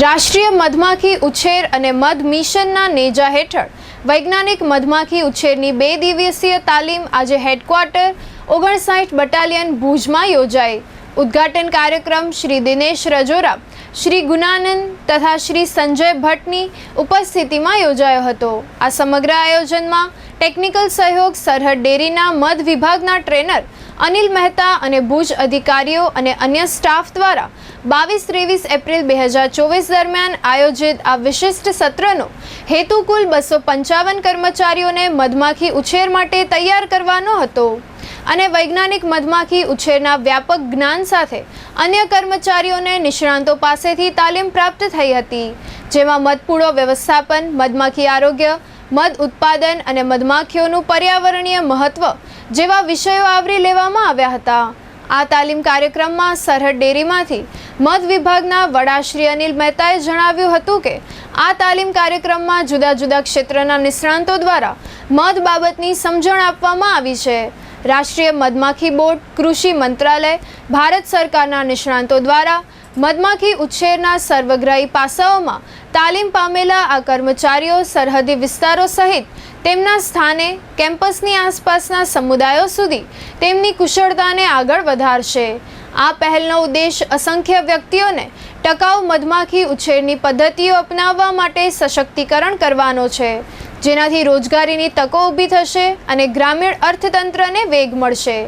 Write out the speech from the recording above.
રાષ્ટ્રીય મધમાખી ઉછેર અને મધ મિશનના નેજા હેઠળ વૈજ્ઞાનિક મધમાખી ઉછેરની બે દિવસીય તાલીમ આજે હેડક્વાર્ટર ઓગણસાઠ બટાલિયન ભુજમાં યોજાઈ. ઉદ્ઘાટન કાર્યક્રમ શ્રી દિનેશ રજોરા, શ્રી ગુનાનંદ તથા શ્રી સંજય ભટ્ટની ઉપસ્થિતિમાં યોજાયો હતો. આ સમગ્ર આયોજનમાં ટેકનિકલ સહયોગ સરહદ ડેરીના મધ વિભાગના ટ્રેનર અનિલ મહેતા અને ભુજ અધિકારીઓ અને અન્ય સ્ટાફ દ્વારા બાવીસ ત્રેવીસ એપ્રિલ બે હજાર ચોવીસ દરમિયાન આયોજિત આ વિશિષ્ટ સત્રનો હેતુ કુલ બસો પંચાવન કર્મચારીઓને મધમાખી ઉછેર માટે તૈયાર કરવાનો હતો. અને વૈજ્ઞાનિક મધમાખી ઉછેરના વ્યાપક જ્ઞાન સાથે અન્ય કર્મચારીઓને નિષ્ણાંતો પાસેથી તાલીમ પ્રાપ્ત થઈ હતી, જેમાં મધપૂડો વ્યવસ્થાપન, મધમાખી આરોગ્ય મધ ઉત્પાદન અને મધમાખીઓનું પર્યાવરણીય મહત્વ જેવા વિષયો આવરી લેવામાં આવ્યા હતા. આ તાલીમ કાર્યક્રમમાં સરહદ ડેરીમાંથી મધ વિભાગના વડા શ્રી અનિલ મહેતાએ જણાવ્યું હતું કે, આ તાલીમ કાર્યક્રમમાં જુદા જુદા ક્ષેત્રના નિષ્ણાંતો દ્વારા મધ બાબતની સમજણ આપવામાં આવી છે. રાષ્ટ્રીય મધમાખી બોર્ડ, કૃષિ મંત્રાલય, ભારત સરકારના નિષ્ણાંતો દ્વારા મધમાખી ઉછેરના સર્વગ્રાહી પાસાઓમાં તાલીમ પામેલા આ કર્મચારીઓ સરહદી વિસ્તારો સહિત તેમના સ્થાને કેમ્પસની આસપાસના સમુદાયો સુધી તેમની કુશળતાને આગળ વધારશે. આ પહેલનો ઉદ્દેશ અસંખ્ય વ્યક્તિઓને ટકાઉ મધમાખી ઉછેરની પદ્ધતિઓ અપનાવવા માટે સશક્તિકરણ કરવાનો છે. જેનાથી રોજગારીની તકો ઊભી થશે અને ગ્રામીણ અર્થતંત્રને વેગ મળશે.